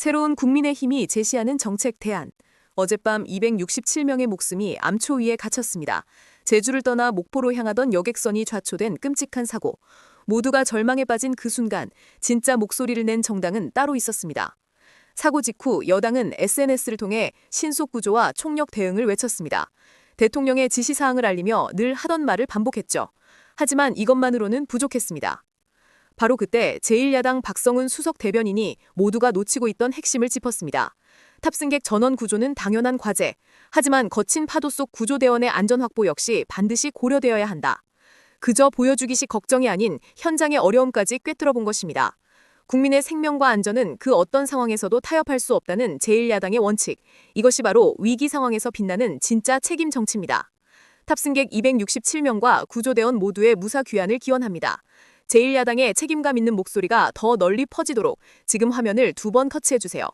새로운 국민의힘이 제시하는 정책 대안. 어젯밤 267명의 목숨이 암초 위에 갇혔습니다. 제주를 떠나 목포로 향하던 여객선이 좌초된 끔찍한 사고. 모두가 절망에 빠진 그 순간 진짜 목소리를 낸 정당은 따로 있었습니다. 사고 직후 여당은 SNS를 통해 신속 구조와 총력 대응을 외쳤습니다. 대통령의 지시사항을 알리며 늘 하던 말을 반복했죠. 하지만 이것만으로는 부족했습니다. 바로 그때 제1야당 박성훈 수석 대변인이 모두가 놓치고 있던 핵심을 짚었습니다. 탑승객 전원 구조는 당연한 과제. 하지만 거친 파도 속 구조대원의 안전 확보 역시 반드시 고려되어야 한다. 그저 보여주기식 걱정이 아닌 현장의 어려움까지 꿰뚫어 본 것입니다. 국민의 생명과 안전은 그 어떤 상황에서도 타협할 수 없다는 제1야당의 원칙. 이것이 바로 위기 상황에서 빛나는 진짜 책임 정치입니다. 탑승객 267명과 구조대원 모두의 무사 귀환을 기원합니다. 제1야당의 책임감 있는 목소리가 더 널리 퍼지도록 지금 화면을 두 번 터치해 주세요.